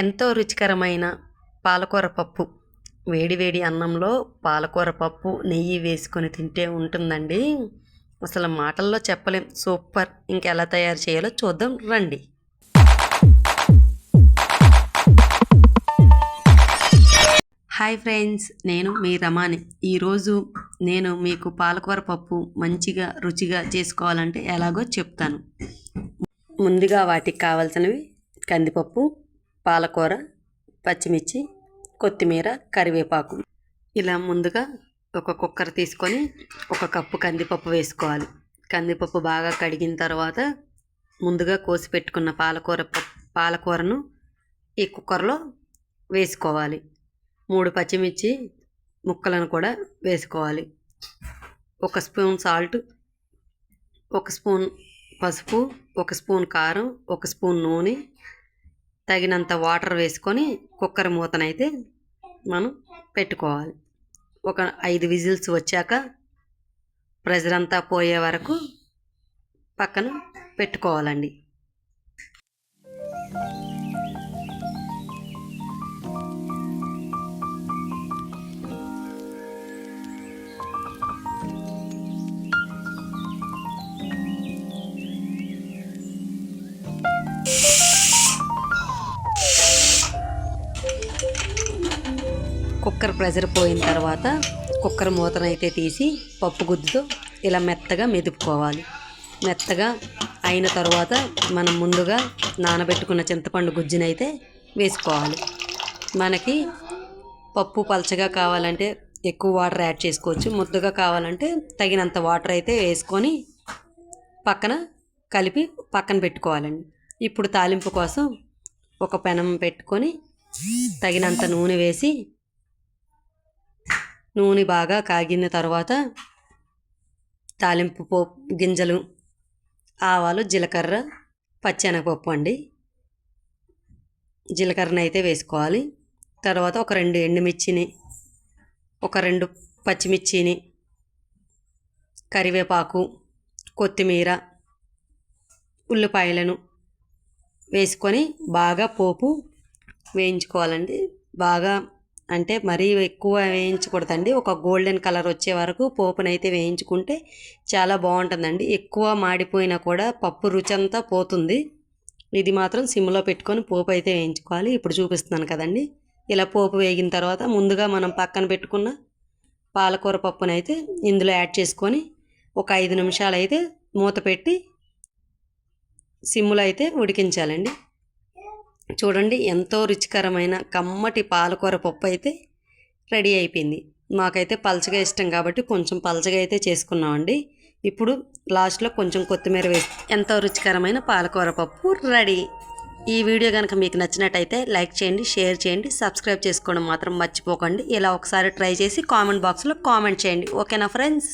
ఎంతో రుచికరమైన పాలకూర పప్పు. వేడివేడి అన్నంలో పాలకూర పప్పు నెయ్యి వేసుకొని తింటే ఉంటుందండి. అసలు మాటల్లో చెప్పలేం. సూపర్. ఇంకెలా తయారు చేయాలో చూద్దాం. రండి. Hi friends. నేను మీ రమాని. ఈరోజు నేను మీకు పాలకూర పప్పు మంచిగా రుచిగా చేసుకోవాలంటే ఎలాగో చెప్తాను. ముందుగా వాటికి కావాల్సినవి కందిపప్పు పాలకూర పచ్చిమిర్చి కొత్తిమీర కరివేపాకు. ఇలా ముందుగా ఒక కుక్కర్ తీసుకొని ఒక కప్పు కందిపప్పు వేసుకోవాలి. కందిపప్పు బాగా కడిగిన తర్వాత ముందుగా కోసి పెట్టుకున్న పాలకూర పాలకూరను ఈ కుక్కర్లో వేసుకోవాలి. మూడు పచ్చిమిర్చి ముక్కలను కూడా వేసుకోవాలి. ఒక స్పూన్ సాల్ట్ ఒక స్పూన్ పసుపు ఒక స్పూన్ కారం ఒక స్పూన్ నూనె తగినంత వాటర్ వేసుకొని కుక్కర్ మూతనైతే మనం పెట్టుకోవాలి. ఒక ఐదు విజిల్స్ వచ్చాక ప్రెజర్ అంతా పోయే వరకు పక్కన పెట్టుకోవాలండి. కుక్కర్ ప్రెషర్ పోయిన తర్వాత కుక్కర్ మూతనైతే తీసి పప్పు గుద్దుతో ఇలా మెత్తగా మెదుపుకోవాలి. మెత్తగా అయిన తర్వాత మనం ముందుగా నానబెట్టుకున్న చింతపండు గుజ్జునైతే వేసుకోవాలి. మనకి పప్పు పలచగా కావాలంటే ఎక్కువ వాటర్ యాడ్ చేసుకోవచ్చు. ముద్దగా కావాలంటే తగినంత వాటర్ అయితే వేసుకొని పక్కన కలిపి పక్కన పెట్టుకోవాలండి. ఇప్పుడు తాలింపు కోసం ఒక పెనం పెట్టుకొని తగినంత నూనె వేసి నూనె బాగా కాగిన తర్వాత తాలింపు పోపు గింజలు ఆవాలు జీలకర్ర పచ్చెనగపప్పు అండి. జీలకర్రని అయితే వేసుకోవాలి. తర్వాత ఒక రెండు ఎండుమిర్చిని ఒక రెండు పచ్చిమిర్చిని కరివేపాకు కొత్తిమీర ఉల్లిపాయలను వేసుకొని బాగా పోపు వేయించుకోవాలండి. బాగా అంటే మరీ ఎక్కువ వేయించకూడదండి. ఒక గోల్డెన్ కలర్ వచ్చే వరకు పోపునైతే వేయించుకుంటే చాలా బాగుంటుందండి. ఎక్కువ మాడిపోయినా కూడా పప్పు రుచి అంతా పోతుంది. ఇది మాత్రం సిమ్లో పెట్టుకొని పోపు అయితే వేయించుకోవాలి. ఇప్పుడు చూపిస్తున్నాను కదండి. ఇలా పోపు వేగిన తర్వాత ముందుగా మనం పక్కన పెట్టుకున్న పాలకూర పప్పునైతే ఇందులో యాడ్ చేసుకొని ఒక ఐదు నిమిషాలు అయితే మూత పెట్టి సిమ్లో అయితే ఉడికించాలండి. చూడండి ఎంతో రుచికరమైన కమ్మటి పాలకూర పప్పు అయితే రెడీ అయిపోయింది. మాకైతే పలచగా ఇష్టం కాబట్టి కొంచెం పలచగా అయితే చేసుకున్నామండి. ఇప్పుడు లాస్ట్లో కొంచెం కొత్తిమీర వేసి ఎంతో రుచికరమైన పాలకూర పప్పు రెడీ. ఈ వీడియో కనుక మీకు నచ్చినట్టయితే లైక్ చేయండి షేర్ చేయండి సబ్స్క్రైబ్ చేసుకోవడం మాత్రం మర్చిపోకండి. ఇలా ఒకసారి ట్రై చేసి కామెంట్ బాక్స్లో కామెంట్ చేయండి. ఓకేనా ఫ్రెండ్స్?